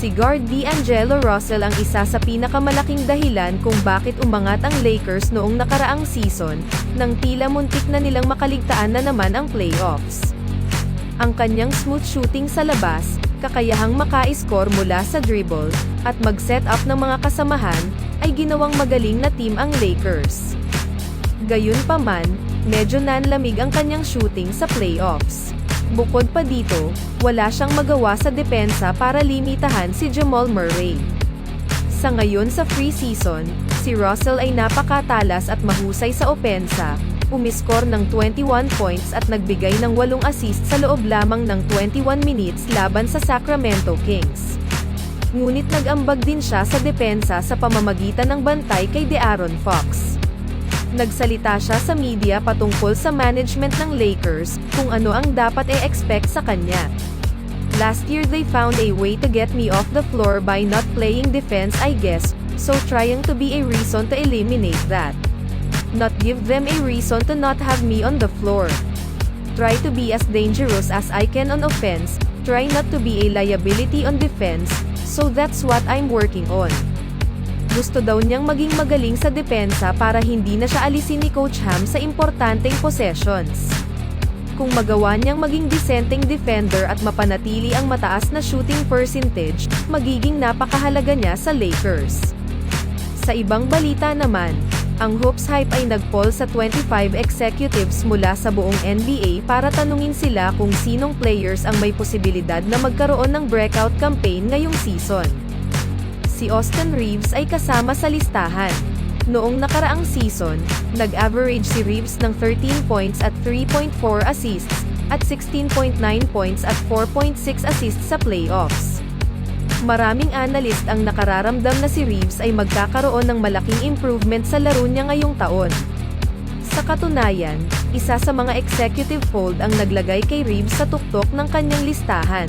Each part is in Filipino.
Si guard D'Angelo Russell ang isa sa pinakamalaking dahilan kung bakit umangat ang Lakers noong nakaraang season, nang tila muntik na nilang makaligtaan na naman ang playoffs. Ang kanyang smooth shooting sa labas, kakayahang maka-score mula sa dribble, at mag-set up ng mga kasamahan, ay ginawang magaling na team ang Lakers. Gayunpaman, medyo nanlamig ang kanyang shooting sa playoffs. Bukod pa dito, wala siyang magawa sa depensa para limitahan si Jamal Murray. Sa ngayon sa free season, si Russell ay napakatalas at mahusay sa opensa, umiskor ng 21 points at nagbigay ng 8 assist sa loob lamang ng 21 minutes laban sa Sacramento Kings. Ngunit nag-ambag din siya sa depensa sa pamamagitan ng bantay kay De'Aaron Fox. Nagsalita siya sa media patungkol sa management ng Lakers, kung ano ang dapat e-expect sa kanya. Last year they found a way to get me off the floor by not playing defense I guess, so trying to be a reason to eliminate that. Not give them a reason to not have me on the floor. Try to be as dangerous as I can on offense, try not to be a liability on defense, so that's what I'm working on. Gusto daw niyang maging magaling sa depensa para hindi na siya alisin ni Coach Ham sa importanteng possessions. Kung magawa niyang maging disenteng defender at mapanatili ang mataas na shooting percentage, magiging napakahalaga niya sa Lakers. Sa ibang balita naman, ang Hoops Hype ay nag-poll sa 25 executives mula sa buong NBA para tanungin sila kung sinong players ang may posibilidad na magkaroon ng breakout campaign ngayong season si Austin Reeves ay kasama sa listahan. Noong nakaraang season, nag-average si Reeves ng 13 points at 3.4 assists, at 16.9 points at 4.6 assists sa playoffs. Maraming analyst ang nakararamdam na si Reeves ay magkakaroon ng malaking improvement sa laro niya ngayong taon. Sa katunayan, isa sa mga executive fold ang naglagay kay Reeves sa tuktok ng kanyang listahan.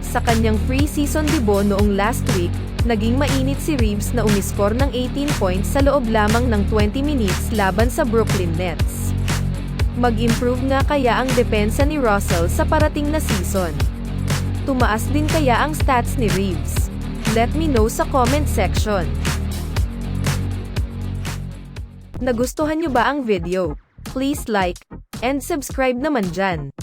Sa kanyang free season debut noong last week, naging mainit si Reeves na umiskor ng 18 points sa loob lamang ng 20 minutes laban sa Brooklyn Nets. Mag-improve nga kaya ang depensa ni Russell sa parating na season. Tumaas din kaya ang stats ni Reeves? Let me know sa comment section. Nagustuhan nyo ba ang video? Please like, and subscribe naman dyan.